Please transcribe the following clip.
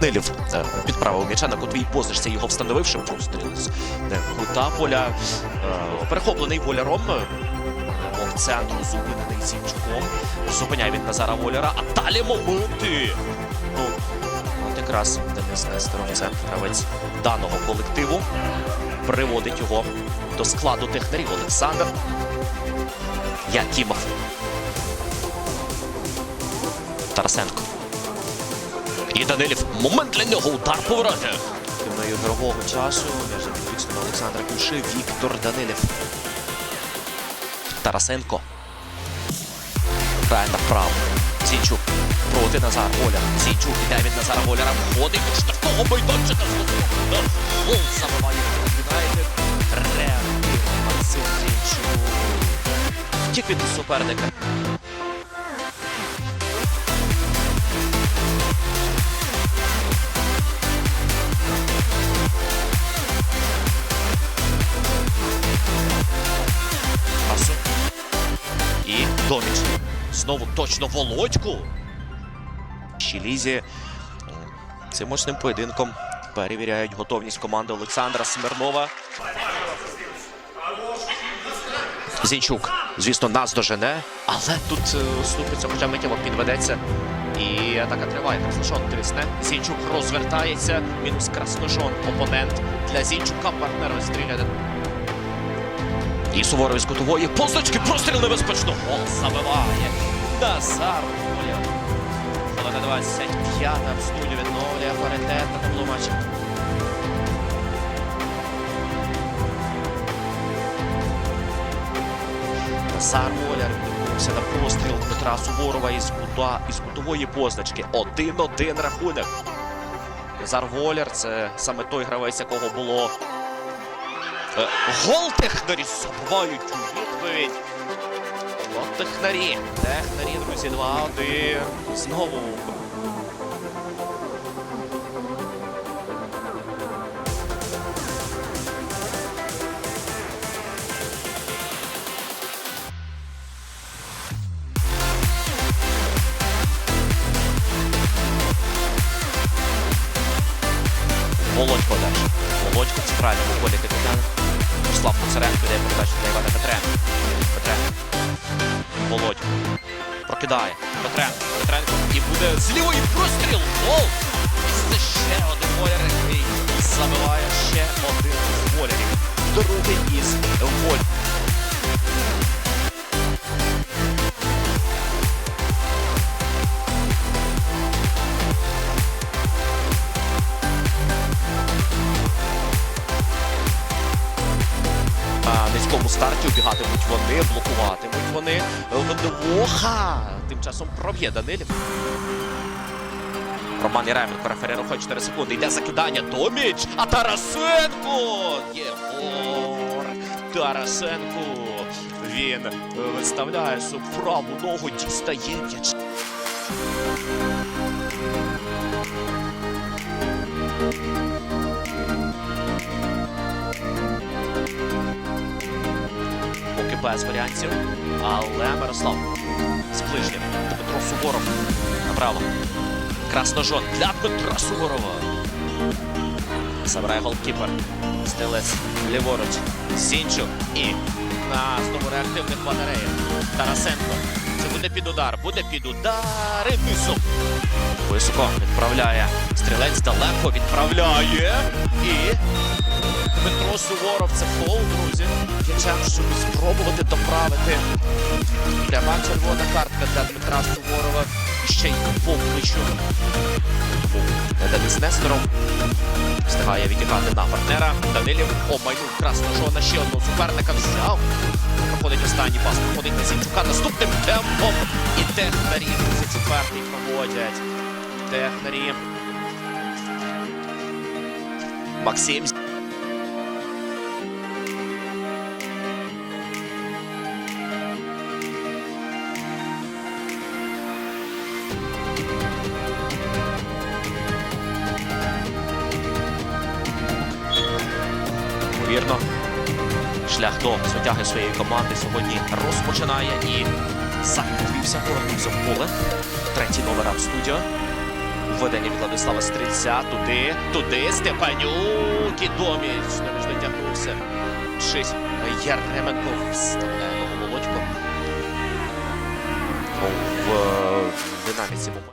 Данилів е, підправив м'яча на котвій позначці його встановивши. Простріл з е, поля. Е, Перехоплений воляром. В центру зупинений Зінчуком. Зупиняє він Назара Воляра. А далі моменти. Ну, от якраз Денис Нестеров, це гравець даного колективу. Приводить його до складу технарів Олександр Якімов. Тарасенко. І Данилів. Момент для нього. Удар повороти. Активної ігрового часу. Між підвічним Олександра Куши. Віктор Данилів. Тарасенко. Грає направо. Зінчук. Проти Назар Воляр. Зінчук іде від Назара Воляра. Входить до штрафного майданчика. Гол забиває Юнайтед. Реактивний Максим Зінчук. Втік від суперника. І Знову точно Володьку. Щілізі цим мощним поєдинком перевіряють готовність команди Олександра Смирнова. Зінчук, звісно, нас дожене, але тут е, ступиться, хоча миттєво підведеться. І атака триває. Красношон тисне. Зінчук розвертається. Мінус Красношон. Опонент для Зінчука. Партнер розстріляє. І Суворові з кутової позначки простріл небезпечно. Гол забиває. Назар Воля. Хвилина 25 в студію відновлює паритет на табло матчі. Назар Воляр відбувся на простріл Дмитра Суворова із кута із кутової позначки. Один-один рахунок. Назар Воляр це саме той гравець, якого було Гол технарі забувають у відповідь. От технарі. Друзі, 2-1. Знову. Володько далі. Володько в центральному полі капітан. Слав Коцаренко йде передачу для Івана Петренко. Петренко. Володь. Прокидає. Петренко. Петренко. І буде з лівої простріл. Гол! І це ще один воляр, який забиває ще один з волярів. Другий із воль. На старті убігатимуть вони, блокуватимуть вони. Вдвоха. Тим часом проб'є Данилів. Роман Яременко, рефері рухає 4 секунди. Йде закидання. Доміч. А Тарасенко! Єгор Тарасенко. Він виставляє свою праву ногу, дістає м'яч. Поки без варіантів. Але Мирослав з ближнім. Дмитро Суворов направо. Красножон для Дмитра Суворова. Забирає голкіпер. Стелець ліворуч. Сінчук. І на знову реактивних батареях. Тарасенко. Це буде під удар. Буде під удар. Низом. Високо відправляє. Стрілець далеко відправляє. І Дмитро Суворов. Це фол, друзі. Ячем, щоб спробувати доправити. Пряма червона картка для Дмитра Суворова. Ще й що. Денис Несторов встигає відіграти на партнера. Данилів обмайнув Красножона. Ще одного суперника взяв. Проходить останній пас. Проходить на Зінчука наступним темпом. І технарі. Це четвертий проводять. Технарі. Максим Шлях до звитяги своєї команди сьогодні розпочинає і відвівся, повернувся в поле. Третій номер студіо. Введення від Владислава Стрільця. Туди, туди. Степанюк. І доміч. Не між дотягнувся. Шись. Яременко вставляє ногу Володько. В е, динаміці.